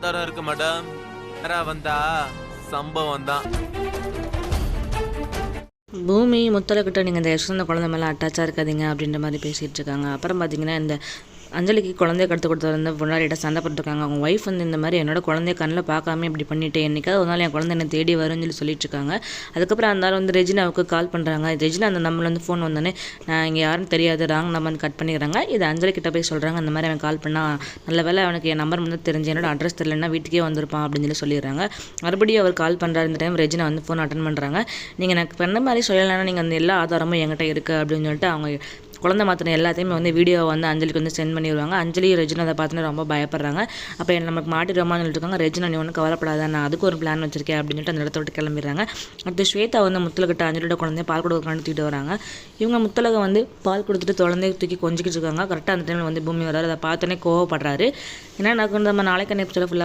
ஆதாரம் இருக்கு மேடம் நேரா வந்தா? சம்பவம் தான். பூமி முத்தலக்கிட்ட நீங்கள் இந்த யஷ்வந்த குழந்தை மேலே அட்டாச்சாக இருக்காதீங்க அப்படின்ற மாதிரி பேசிகிட்டு இருக்காங்க. அப்புறம் பார்த்தீங்கன்னா இந்த அஞ்சலிக்கு குழந்தைய கடத்து கொடுத்து வந்து முன்னாடி சண்டை போட்டுருக்காங்க. அவங்க ஒய்ஃப் வந்து இந்த மாதிரி என்னோட குழந்தைய கண்ணில் பார்க்காம இப்படி பண்ணிட்டு என்னைக்காவது ஒரு நாள் என் குழந்தை என்னை தேடி வரும்னு சொல்லி சொல்லிட்டு இருக்காங்க அதுக்கப்புறம் அந்த வந்து ரெஜினாவுக்கு கால் பண்ணுறாங்க ரெஜினா அந்த நம்பர்ல வந்து ஃபோன் வந்தோடனே நான் இங்கே யாரும் தெரியாது ராங் நம்பர் வந்து கட் பண்ணிக்கிறாங்க. இது அஞ்சலி கிட்ட போய் சொல்கிறாங்க அந்த மாதிரி அவன் கால் பண்ணால் நல்ல வேலை அவனுக்கு என் நம்பர் வந்து தெரிஞ்சு என்னோட அட்ரஸ் தெரியலன்னா வீட்டுக்கே வந்திருப்பான் அப்படின்னு சொல்லி சொல்லிடுறாங்க. மறுபடியும் அவர் கால் பண்ணுறாரு இந்த டைம் ரெஜினா வந்து ஃபோன் அட்டன் பண்ணுறாங்க நீங்கள் எனக்கு பண்ண மாதிரி சொல்லலைன்னா நீங்கள் அந்த எல்லா ஆதாரமும் என்கிட்ட இருக்குது அப்படின்னு சொல்லிட்டு அவங்க குழந்தை மாத்தின எல்லாத்தையுமே வந்து வீடியோ வந்து அஞ்சலிக்கு வந்து சென்ட் பண்ணிடுவாங்க அஞ்சலி ரெஜினா அதை பார்த்துன்னு ரொம்ப பயப்படுறாங்க. அப்போ என்ன நமக்கு மாட்டிடுவோமான்னு சொல்லிட்டு இருக்காங்க. ரெஜினா நீ ஒன்றும் கவலைப்படாத நான் அதுக்கு ஒரு பிளான் வச்சிருக்கேன் அப்படின்னு சொல்லிட்டு அந்த இடத்த விட்டு கிளம்பிடுறாங்க. அடுத்து ஸ்வேதா வந்து முத்தலகிட்ட அஞ்சலியோட குழந்தைய பால் கொடுக்கலான்னு தூக்கிட்டு வராங்க. இவங்க முத்தலக வந்து பால் கொடுத்துட்டு குழந்தைய தூக்கி கொஞ்சிக்கிட்டு இருக்காங்க. கரெக்டாக அந்த டைமில் வந்து பூமி வராது. அதை பார்த்தோன்னே கோவப்படுறாரு. ஏன்னா எனக்கு நம்ம நாளைக்கு எபிசோட ஃபுல்லாக